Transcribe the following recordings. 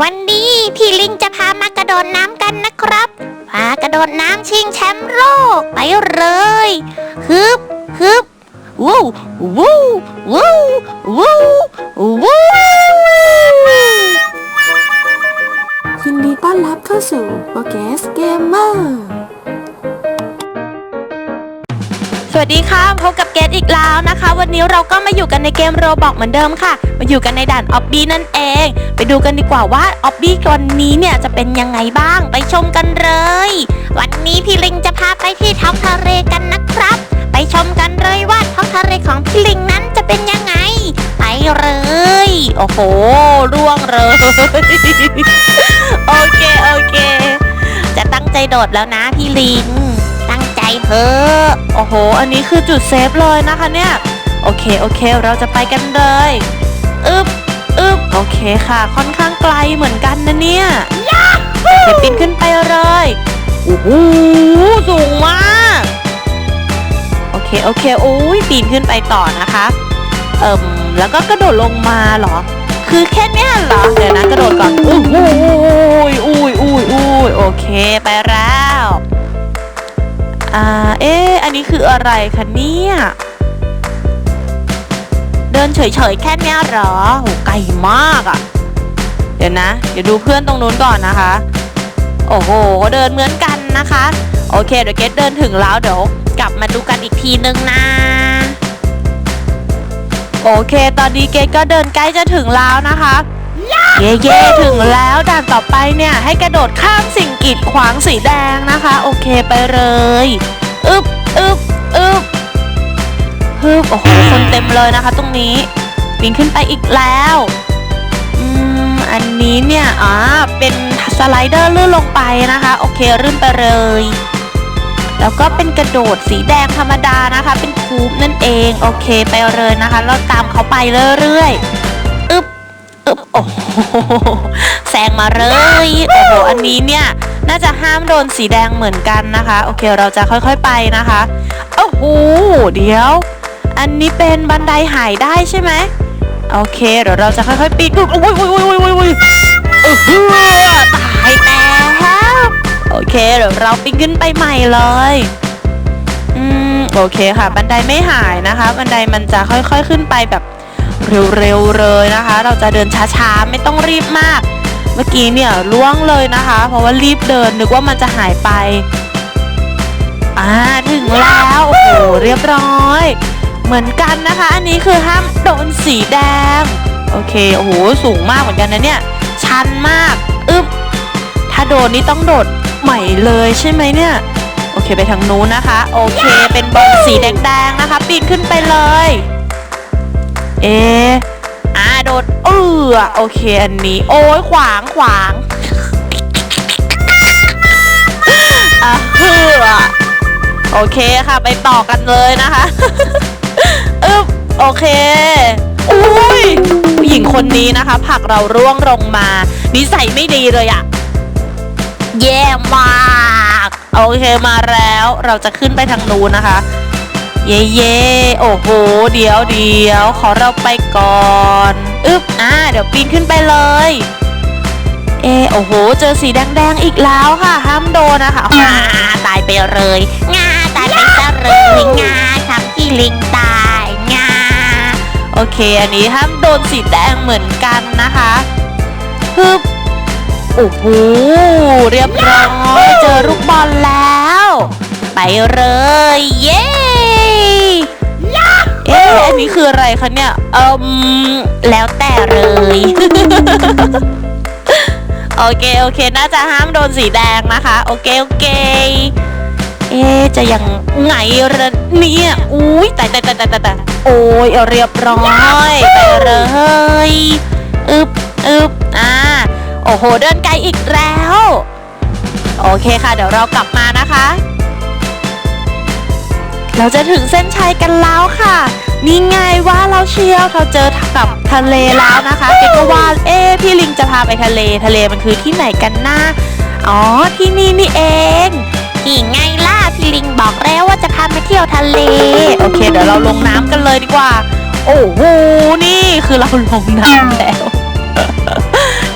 วันนี้พี่ลิงจะพามากระโดดน้ำกันนะครับ พากระโดดน้ำชิงแชมป์โลกไปเลยฮึบฮึบวู้วู้วู้วู้วู้ยินดีต้อนรับเข้าสู่โปเกสเกมเมอร์ วัสดีค่ะพบกับเกดอีกแล้วนะคะ วันนี้เราก็มาอยู่กันในเกมโรบอกเหมือนเดิมค่ะ มาอยู่กันในด่านออบบี้นั่นเอง ไปดูกันดีกว่าว่าออบบี้วันนี้เนี่ยจะเป็นยังไงบ้าง ไปชมกันเลย วันนี้พี่ลิงจะพาไปที่ท้องทะเลกันนะครับ ไปชมกันเลยว่าท้องทะเลของพี่ลิงนั้นจะเป็นยังไง ไปเลย โอ้โหร่วงเลย โอเคโอเค จะตั้งใจโดดแล้วนะพี่ลิง เถอะโอ้โห อันนี้คือจุดเซฟเลยนะคะเนี่ย โอเค โอเค เราจะไปกันเลยอึบอึบโอเคค่ะ ค่อนข้างไกลเหมือนกันนะเนี่ยโอเคปีนขึ้นไปเลยโอ้โหสูงมาก โอเค โอเคโอ้ยปีนขึ้นไปต่อนะคะ เอิ่ม แล้วก็กระโดดลงมาเหรอ คือแค่เนี้ยเหรอ เดี๋ยวนะกระโดดก่อนอุ้ยอุ้ยอุ้ยอุ้ยอุ้ยโอเค ไปแล้ว อ่า เอ๊ะ อันนี้คืออะไรคะเนี่ย เดินเฉยๆแค่เนี้ยหรอโหไกลมากอะ่ะ เดี๋ยวนะ เดี๋ยวดูเพื่อนตรงนู้นก่อนนะคะ โอ้โห เดินเหมือนกันนะคะ โอเค เดี๋ยวเกดเดินถึงแล้วเดี๋ยวกลับมาดูกันอีกทีนึงนะ โอเค ตอนนี้เกดก็เดินใกล้จะถึงแล้วนะคะ เย่เย่ถึงแล้วด่านต่อไปเนี่ยให้กระโดดข้ามสิ่งกีดขวางสีแดงนะคะ โอเคไปเลยอึบอึบอึบฮึบโอ้โหคนเต็มเลยนะคะตรงนี้ปีนขึ้นไปอีกแล้วอืมอันนี้เนี่ยอ่าเป็นสไลเดอร์ลื่นลงไปนะคะ โอเคลื่นไปเลย แล้วก็เป็นกระโดดสีแดงธรรมดานะคะ เป็นคูปนั่นเอง โอเคไปเลยนะคะเราตามเขาไปเรื่อยๆ แซงมาเลย โอ้โห อันนี้เนี่ย น่าจะห้ามโดนสีแดงเหมือนกันนะคะ โอเค เราจะค่อยๆไปนะคะ โอ้โห เดี๋ยว อันนี้เป็นบันไดหายได้ใช่ไหม โอเค เดี๋ยวเราจะค่อยๆปีนอุ้ยอุ้ยอุ้ยอุ้ยอุ้ยอุ้ยเออตายแล้วโอเค เดี๋ยวเราปีนขึ้นไปใหม่เลย อืม โอเคค่ะ บันไดไม่หายนะคะ บันไดมันจะค่อยๆขึ้นไปแบบ เร็วๆเลยนะคะ เราจะเดินช้าๆ ไม่ต้องรีบมาก เมื่อกี้เนี่ยล่วงเลยนะคะ เพราะว่ารีบเดินนึกว่ามันจะหายไปอ่าถึงแล้วโอ้โหเรียบร้อย เหมือนกันนะคะ อันนี้คือห้ามโดนสีแดง โอเคโอ้โหสูงมากเหมือนกันนะเนี่ยชันมากอึ๊บถ้าโดนนี่ต้องโดดใหม่เลยใช่ไหมเนี่ยโอเคไปทางนู้นนะคะ โอเคเป็นบอลสีแดงๆนะคะ ปีนขึ้นไปเลย เอะอ่าโดดเออโอเคอันนี้ โอ้ยขวางขวางอะเฮือโอเคค่ะ ไปต่อกันเลยนะคะอึ๊บโอเคอุ้ยผู้หญิงคนนี้นะคะผักเราร่วงลงมานิสัยไม่ดีเลยอะแย่มาก โอเคมาแล้วเราจะขึ้นไปทางนู้นนะคะ เย่เย่โอ้โห เดี๋ยวเดี๋ยวขอเราไปก่อนอึ๊บอ่าเดี๋ยวปีนขึ้นไปเลยเออโอ้โห เจอสีแดงๆอีกแล้วค่ะ ห้ามโดนนะคะงาตายไปเลยงาตายไปซะเลยงาทำที่ลิงตายงาโอเค อันนี้ห้ามโดนสีแดงเหมือนกันนะคะฮึบโอ้โหเรียบร้อยเจอลูกบอลแล้ว ไปเลย เย้ เอ๊ะอันนี้คืออะไรคะเนี่ยเอิมแล้วแต่เลย โอเค โอเค น่าจะห้ามโดนสีแดงนะคะ โอเค โอเค เอ๊ะจะยังไงระเนี่ยอุ้ยตายตายตายตายตายตายโอ้ยเอาเรียบร้อยไปเลยอึบอึบอ่าโอ้โห เดินไกลอีกแล้ว โอเคค่ะ เดี๋ยวเรากลับมานะคะ เราจะถึงเส้นชัยกันแล้วค่ะ นี่ไงว่าเราเชียวเราเจอกับทะเลแล้วนะคะเกก็ว่าเอ๊พี่ลิงจะพาไปทะเลทะเลมันคือที่ไหนกันนะอ๋อที่นี่นี่เองนี่ไงล่ะพี่ลิงบอกแล้วว่าจะพาไปเที่ยวทะเล โอเค เดี๋ยวเราลงน้ำกันเลยดีกว่า โอ้โหนี่คือเราลงน้ำแล้ว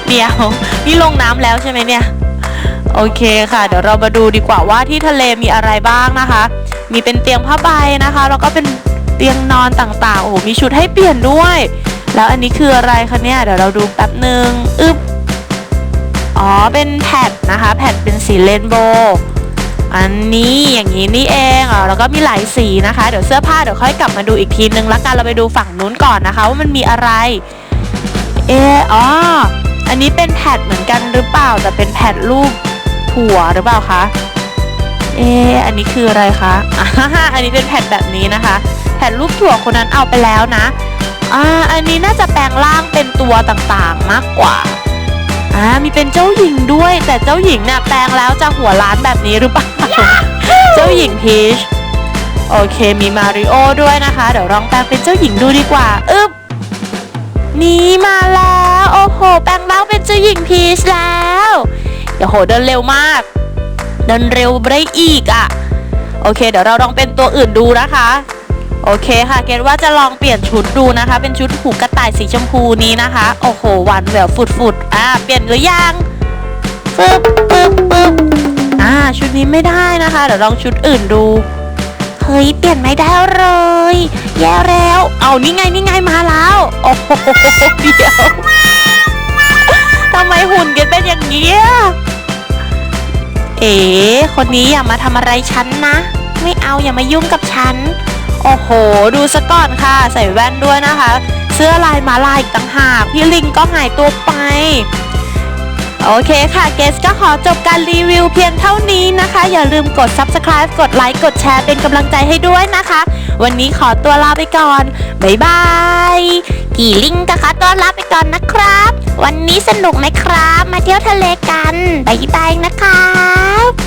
เดี๋ยวนี่ลงน้ำแล้วใช่ไหมเนี่ย โอเคค่ะ เดี๋ยวเรามาดูดีกว่าว่าที่ทะเลมีอะไรบ้างนะคะ มีเป็นเตียงผ้าใบนะคะ แล้วก็เป็นเตียงนอนต่างๆ โอ้โห มีชุดให้เปลี่ยนด้วย แล้วอันนี้คืออะไรคะเนี่ย เดี๋ยวเราดูแป๊บหนึ่งอึบอ๋อ เป็นแผ่นนะคะ แผ่นเป็นสีเรนโบว์อันนี้อย่างนี้นี่เองอะแล้วก็มีหลายสีนะคะ เดี๋ยวเสื้อผ้าเดี๋ยวค่อยกลับมาดูอีกทีนึงละกัน เราไปดูฝั่งนู้นก่อนนะคะว่ามันมีอะไร เอออ๋อ อันนี้เป็นแผ่นเหมือนกันหรือเปล่า แต่เป็นแผ่นรูป ถั่วหรือเปล่าคะเอออันนี้คืออะไรคะอ่าฮะอันนี้เป็นแผ่นแบบนี้นะคะ แผ่นรูปถั่วคนนั้นเอาไปแล้วนะอ่าอันนี้น่าจะแปลงร่างเป็นตัวต่างๆมากกว่าอ่ามีเป็นเจ้าหญิงด้วย แต่เจ้าหญิงเนี่ยแปลงแล้วจะหัวล้านแบบนี้หรือเปล่า เจ้าหญิงพีชโอเคมีมาริโอด้วยนะคะ เดี๋ยวลองแปลงเป็นเจ้าหญิงดูดีกว่าอึ๊บนี่มาแล้ว โอ้โห แปลงร่างเป็นเจ้าหญิงพีชแล้ว โอ้โหเดินเร็วมาก เดินเร็วได้อีกอะ่ะ โอเค เดี๋ยวเราลองเป็นตัวอื่นดูนะคะ โอเคค่ะ เกดว่าจะลองเปลี่ยนชุดดูนะคะ เป็นชุดหูกระต่ายสีชมพูนี้นะคะ โอ้โหหวานแหววฟุดๆอ่าเปลี่ยนหรือยังปึ๊บปึ๊บปึ๊บอ่าชุดนี้ไม่ได้นะคะ เดี๋ยวลองชุดอื่นดูเฮ้ยเปลี่ยนไม่ได้เลย แย่แล้ว เอานี่ไงนี่ไงมาแล้ว โอ้โหเดี๋ยว ทำไมหุ่นกันเป็นอย่างนี้เอ๋คนนี้อย่ามาทำอะไรฉันนะ ไม่เอาอย่ามายุ่งกับฉัน โอ้โห ดูซะก่อนค่ะ ใส่แว่นด้วยนะคะ เสื้อลายมาลายอีกต่างหาก พี่ลิงก็หายตัวไป โอเคค่ะเกสก็ขอจบการรีวิวเพียงเท่านี้นะคะ อย่าลืมกด subscribe กดไลค์กดแชร์เป็นกำลังใจให้ด้วยนะคะ วันนี้ขอตัวลาไปก่อน บ๊ายบาย กี่ลิงก็ขอตัวลาไปก่อนนะครับ วันนี้สนุกไหมครับ มาเที่ยวทะเลกัน บ๊ายบายนะครับ